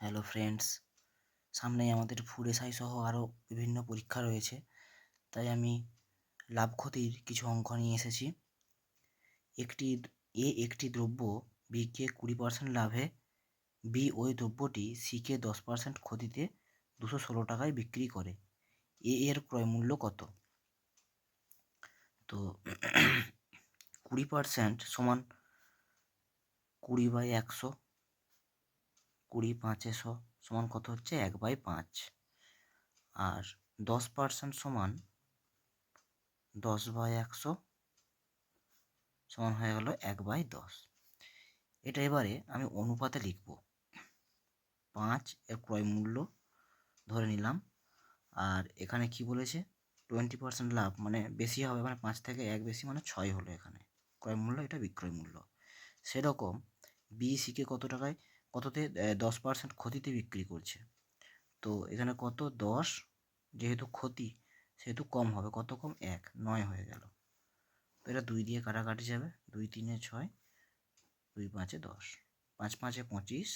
Hello friends সামনেই আমাদের food SI সহ আরও বিভিন্ন পরীক্ষা রয়েছে। তাই আমি লাভ ক্ষতির কিছু অঙ্ক নিয়ে এসেছি। একটি, এ একটি দ্রব্য বিকে কুড়ি পার্সেন্ট লাভে বি ওই দ্রব্যটি সিকে দশ পার্সেন্ট ক্ষতিতে দুশো ষোলো টাকায় বিক্রি করে। এ এর ক্রয় মূল্য কত? তো কুড়ি পার্সেন্ট সমান কুড়ি বাই একশো কুড়ি পাঁচে শ সমান কত হচ্ছে? এক বাই পাঁচ। আর দশ পার্সেন্ট সমান দশ বাই একশো সমান হয়ে গেল এক বাই দশ। এটা এবারে আমি অনুপাতে লিখব। পাঁচ এর ক্রয় মূল্য ধরে নিলাম। আর এখানে কি বলেছে? টোয়েন্টি পার্সেন্ট লাভ মানে বেশি হবে মানে পাঁচ থেকে এক বেশি মানে ছয় হলো এখানে। ক্রয় মূল্য, এটা বিক্রয় মূল্য। সেরকম বিসিকে কত টাকায়? কততে দশ পার্সেন্ট ক্ষতিতে বিক্রি করছে। তো এখানে কত? দশ। যেহেতু ক্ষতি, সেহেতু কম হবে। কত কম? এক। নয় হয়ে গেল। তো এটা দুই দিয়ে কাটাকাটি যাবে। দুই তিনে ছয়, দুই পাঁচে দশ। পাঁচ পাঁচে পঁচিশ,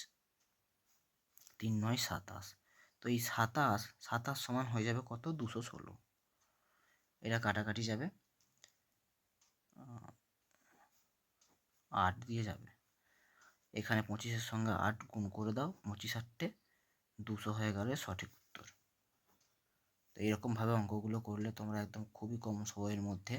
তিন নয় সাতাশ। তো এই সাতাশ সাতাশ সমান হয়ে যাবে কত? দুশো ষোলো। এটা কাটাকাটি যাবে। আট দিয়ে যাবে। এখানে পঁচিশের সঙ্গে আট গুণ করে দাও, পঁচিশ আটটে দুশো হয়ে গেলে সঠিক উত্তর। তো এরকমভাবে অঙ্কগুলো করলে তোমরা একদম খুবই কম সময়ের মধ্যে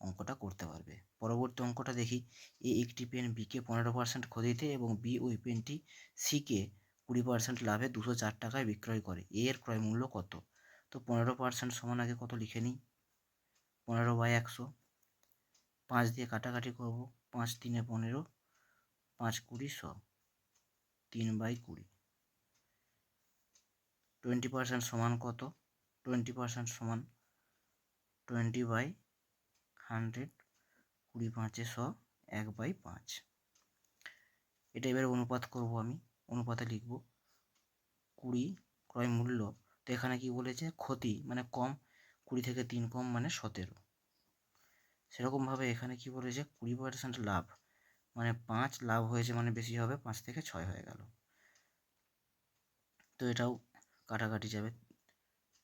অঙ্কটা করতে পারবে। পরবর্তী অঙ্কটা দেখি, এ একটি পেন বিকে পনেরো পার্সেন্ট ক্ষতিতে এবং বি ওই পেনটি সিকে কুড়ি পার্সেন্ট লাভে দুশো চার টাকায় বিক্রয় করে। এ এর ক্রয় মূল্য কত? তো পনেরো পার্সেন্ট সমান আগে কত লিখে নিই? পনেরো বাই একশো। পাঁচ দিয়ে কাটাকাটি করব, পাঁচ তিনে পনেরো। পাঁচ কুড়ি শ, তিন বাই কুড়ি। টোয়েন্টি পার্সেন্ট সমান কত? টোয়েন্টি পার্সেন্ট সমান টোয়েন্টি বাই হান্ড্রেড কুড়ি পাঁচে শ, এক বাই পাঁচ। এটা এবার অনুপাত করব আমি। অনুপাতে লিখব কুড়ি ক্রয় মূল্য। তো এখানে কি বলেছে? ক্ষতি মানে কম, কুড়ি থেকে তিন কম মানে সতেরো। সেরকমভাবে এখানে কি বলেছে? কুড়ি পার্সেন্ট লাভ। মানে পাঁচ লাভ হয়েছে মানে বেশি হবে, পাঁচ থেকে ছয় হয়ে গেল। তো এটাও কাটাকাটি যাবে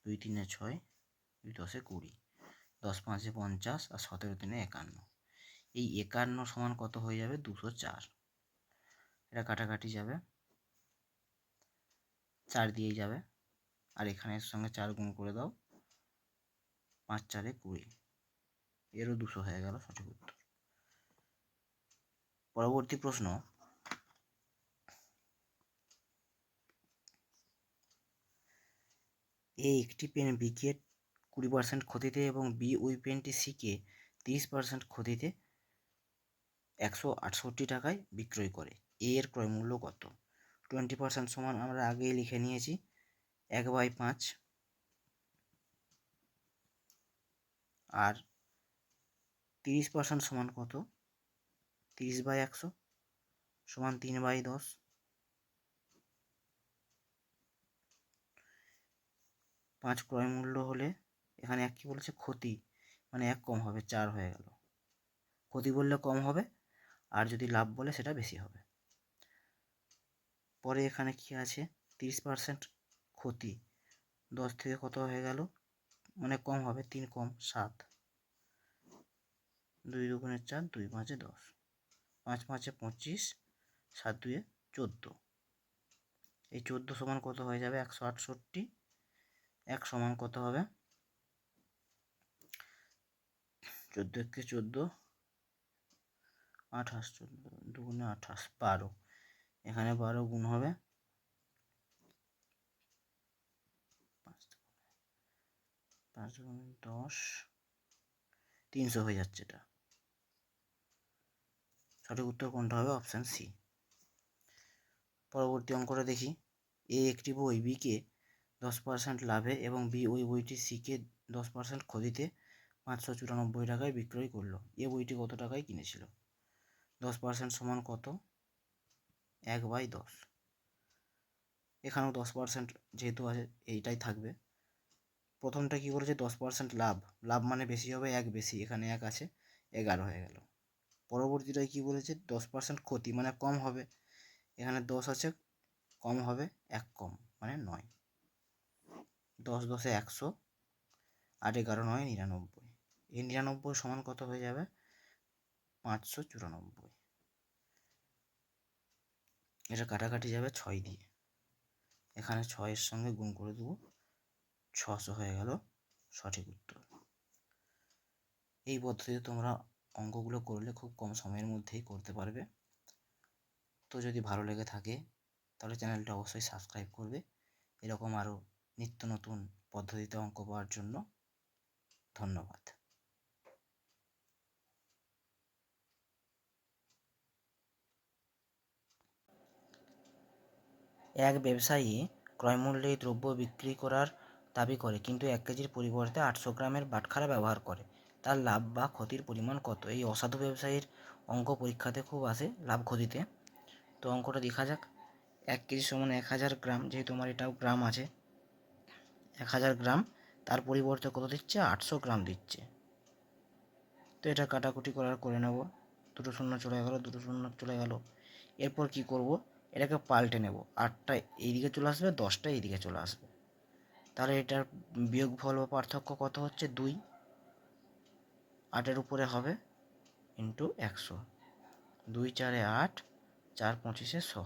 দুই তিনে ছয়, দুই দশে কুড়ি, দশ পাঁচে পঞ্চাশ আর সতেরো তিনে একান্ন। এই একান্ন সমান কত হয়ে যাবে? দুশো চার। এটা কাটাকাটি যাবে। চার দিয়েই যাবে। আর এখানে সঙ্গে চার গুণ করে দাও, পাঁচ চারে কুড়ি। এরও দুশো হয়ে গেল সঠিক উত্তর। পরবর্তী প্রশ্ন। এ একটি পেন বিকে কুড়ি পার্সেন্ট ক্ষতিতে এবং বি ওই পেনটি সিকে তিরিশ পার্সেন্ট ক্ষতিতে একশো আটষট্টি টাকায় বিক্রয় করে। এ এর ক্রয় মূল্য কত? টোয়েন্টি পার্সেন্ট সমান আমরা আগেই লিখে নিয়েছি, এক বাই পাঁচ। আর তিরিশ পার্সেন্ট সমান কত? তিরিশ বাই একশো সমান তিন বাই দশ পাঁচ ক্রয় মূল্য হলে এখানে এক কী বলেছে ক্ষতি মানে এক কম হবে, চার হয়ে গেল। ক্ষতি বললে কম হবে, আর যদি লাভ বলে সেটা বেশি হবে। পরে এখানে কি আছে? তিরিশ পার্সেন্ট ক্ষতি, দশ থেকে কত হয়ে গেল? মানে কম হবে, তিন কম সাত। দুই দুগুণে চার, দুই পাঁচে দশ। পাঁচ পাঁচে পঁচিশ, সাত দুয়ে চোদ্দ। এই চোদ্দ সমান কত হয়ে যাবে? একশো আটষট্টি। এক সমান কত হবে? চোদ্দ একে চোদ্দ, আঠাশ, চোদ্দ দুগুণে আঠাশ, বারো। এখানে বারো গুণ হবে। পাঁচ গুণ দশ। তিনশো হয়ে যাচ্ছে এটা। সঠিক উত্তর কোনটা হবে? অপশান সি পরবর্তী অঙ্কটা দেখি। এ একটি বই বিকে দশ পার্সেন্ট লাভে এবং বি ওই বইটি সিকে দশ পার্সেন্ট ক্ষতিতে পাঁচশো চুরানব্বই টাকায় বিক্রয় করল। এ বইটি কত টাকায় কিনেছিল? দশ পার্সেন্ট সমান কত? এক বাই দশ। এখানেও দশ পার্সেন্ট যেহেতু আছে, এইটাই থাকবে। প্রথমটা কী করেছে? দশ পার্সেন্ট লাভ। লাভ মানে বেশি হবে এক বেশি। এখানে এক আছে, এগারো হয়ে গেল। পরবর্তীটায় কী বলেছে? দশ পার্সেন্ট ক্ষতি মানে কম হবে। এখানে দশ আছে, কম হবে এক কম মানে নয়। দশ দশে একশো, আট এগারো নয়, নিরানব্বই। এই নিরানব্বই সমান কত হয়ে যাবে? পাঁচশো চুরানব্বই। এটা কাটাকাটি যাবে ছয় দিয়ে। এখানে ছয়ের সঙ্গে গুণ করে দেবো, ছশো হয়ে গেল সঠিক উত্তর। এই পদ্ধতিতে তোমরা অঙ্কগুলো করলে খুব কম সময়ের মধ্যেই করতে পারবে। তো যদি ভালো লেগে থাকে, তাহলে চ্যানেলটা অবশ্যই সাবস্ক্রাইব করবে। এরকম আরও নিত্য নতুন পদ্ধতিতে অঙ্ক পাওয়ার জন্য ধন্যবাদ। এক ব্যবসায়ী ক্রয়মূল্যে দ্রব্য বিক্রি করার দাবি করে, কিন্তু এক কেজির পরিবর্তে আটশো গ্রামের বাটখারা ব্যবহার করে। তার লাভ বা ক্ষতির পরিমাণ কত? এই অসাধু ব্যবসায়ীর অঙ্ক পরীক্ষাতে খুব আসে লাভ ক্ষতিতে। তো অঙ্কটা দেখা যাক। এক কেজি সমান এক হাজার গ্রাম, যেহেতু আমার এটাও গ্রাম আছে। এক হাজার গ্রাম, তার পরিবর্তে কত দিচ্ছে? আটশো গ্রাম দিচ্ছে। তো এটা কাটাকুটি করার করে নেব। দুটো শূন্য চলে গেল, দুটো শূন্য চলে গেল। এরপর কি করব? এটাকে পাল্টে নেব। আটটা এইদিকে চলে আসবে, দশটা এইদিকে চলে আসবে। তাহলে এটার বিয়োগফল বা পার্থক্য কত হচ্ছে? দুই। আটের উপরে হবে ইন্টু একশো। দুই চারে আট, চার পঁচিশে শো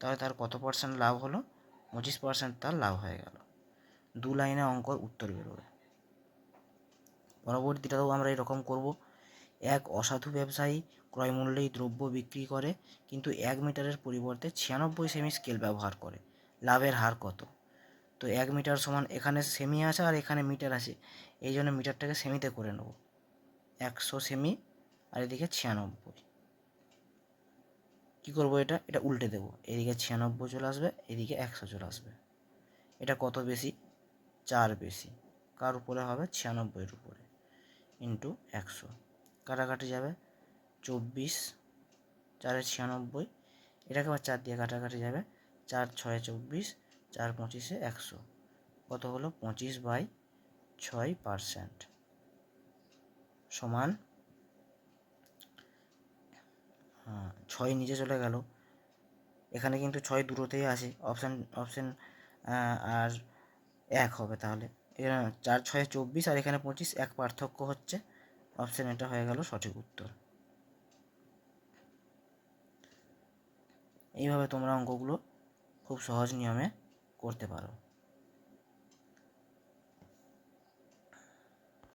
তাহলে তার কত পার্সেন্ট লাভ হলো? পঁচিশ পার্সেন্ট তার লাভ হয়ে গেল। দু লাইনে অঙ্কর উত্তর বেরোবে। পরবর্তীটাও আমরা এরকম করব। এক অসাধু ব্যবসায়ী ক্রয় মূল্যেই দ্রব্য বিক্রি করে, কিন্তু এক মিটারের পরিবর্তে ছিয়ানব্বই সেমি স্কেল ব্যবহার করে। লাভের হার কত? তো এক মিটার সমান এখানে সেমি আছে আর এখানে মিটার আছে। এই জন্য মিটারটাকে সেমিতে করে নেব। একশো সেমি, আর এদিকে ছিয়ানব্বই। কী করব এটা? এটা উল্টে দেবো। এদিকে ছিয়ানব্বই চলে আসবে, এদিকে একশো চলে আসবে। এটা কত বেশি? চার বেশি। কার উপরে হবে? ছিয়ানব্বইয়ের উপরে। ইন্টু একশো। কাটাকাটি যাবে চব্বিশ, চারে ছিয়ানব্বই। এটাকে আবার চার দিয়ে কাটাকাটি যাবে চার, ছয় চব্বিশ, চার পঁচিশে একশো। কত হলো? পঁচিশ বাই ছয় পারসেন্ট। সমান হ্যাঁ ছয় নিচে চলে গেল। এখানে কিন্তু ছয় দূরতেই আছে অপশান অপশান আর এক হবে তাহলে। এখানে চার, ছয়, চব্বিশ আর এখানে পঁচিশ, এক পার্থক্য হচ্ছে। অপশান এটা হয়ে গেল সঠিক উত্তর। এইভাবে তোমরা অঙ্কগুলো খুব সহজ নিয়মে করতে পারো।